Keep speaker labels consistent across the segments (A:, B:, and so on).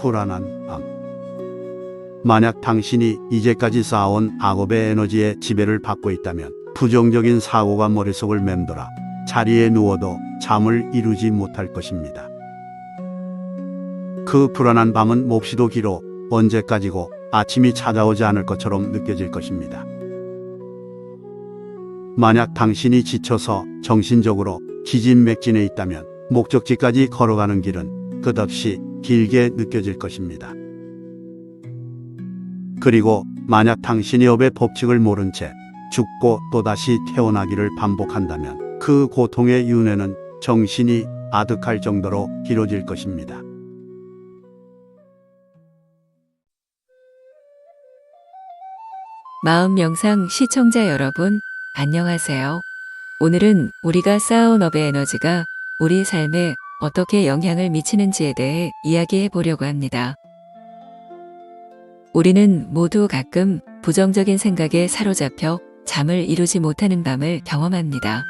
A: 불안한 밤. 만약 당신이 이제까지 쌓아온 악업의 에너지에 지배를 받고 있다면 부정적인 사고가 머릿속을 맴돌아 자리에 누워도 잠을 이루지 못할 것입니다. 그 불안한 밤은 몹시도 길어 언제까지고 아침이 찾아오지 않을 것처럼 느껴질 것입니다. 만약 당신이 지쳐서 정신적으로 기진맥진해 있다면 목적지까지 걸어가는 길은 끝없이 길게 느껴질 것입니다. 그리고 만약 당신이 업의 법칙을 모른 채 죽고 또다시 태어나기를 반복한다면 그 고통의 윤회는 정신이 아득할 정도로 길어질 것입니다.
B: 마음 명상 시청자 여러분, 안녕하세요. 오늘은 우리가 쌓아온 업의 에너지가 우리 삶에 어떻게 영향을 미치는지에 대해 이야기해 보려고 합니다. 우리는 모두 가끔 부정적인 생각에 사로잡혀 잠을 이루지 못하는 밤을 경험합니다.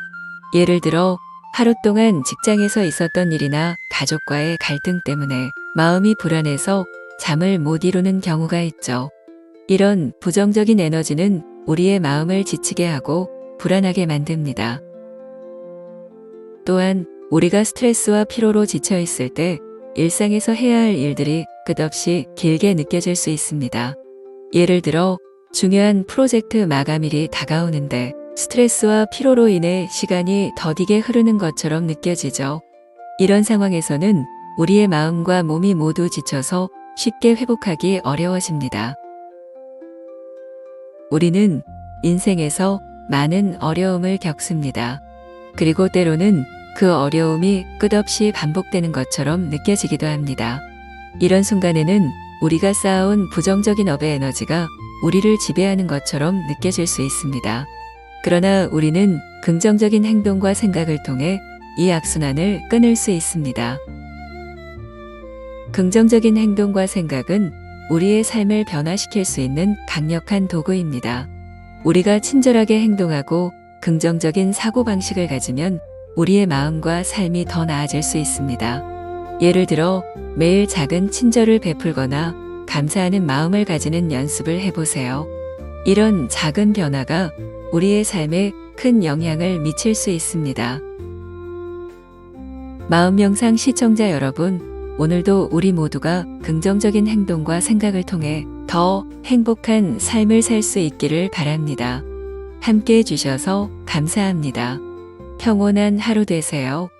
B: 예를 들어 하루 동안 직장에서 있었던 일이나 가족과의 갈등 때문에 마음이 불안해서 잠을 못 이루는 경우가 있죠. 이런 부정적인 에너지는 우리의 마음을 지치게 하고 불안하게 만듭니다. 또한 우리가 스트레스와 피로로 지쳐 있을 때 일상에서 해야 할 일들이 끝없이 길게 느껴질 수 있습니다. 예를 들어 중요한 프로젝트 마감일이 다가오는데 스트레스와 피로로 인해 시간이 더디게 흐르는 것처럼 느껴지죠. 이런 상황에서는 우리의 마음과 몸이 모두 지쳐서 쉽게 회복하기 어려워집니다. 우리는 인생에서 많은 어려움을 겪습니다. 그리고 때로는 그 어려움이 끝없이 반복되는 것처럼 느껴지기도 합니다. 이런 순간에는 우리가 쌓아온 부정적인 업의 에너지가 우리를 지배하는 것처럼 느껴질 수 있습니다. 그러나 우리는 긍정적인 행동과 생각을 통해 이 악순환을 끊을 수 있습니다. 긍정적인 행동과 생각은 우리의 삶을 변화시킬 수 있는 강력한 도구입니다. 우리가 친절하게 행동하고 긍정적인 사고방식을 가지면 우리의 마음과 삶이 더 나아질 수 있습니다. 예를 들어 매일 작은 친절을 베풀거나 감사하는 마음을 가지는 연습을 해보세요. 이런 작은 변화가 우리의 삶에 큰 영향을 미칠 수 있습니다. 마음 명상 시청자 여러분, 오늘도 우리 모두가 긍정적인 행동과 생각을 통해 더 행복한 삶을 살 수 있기를 바랍니다. 함께 해주셔서 감사합니다. 평온한 하루 되세요.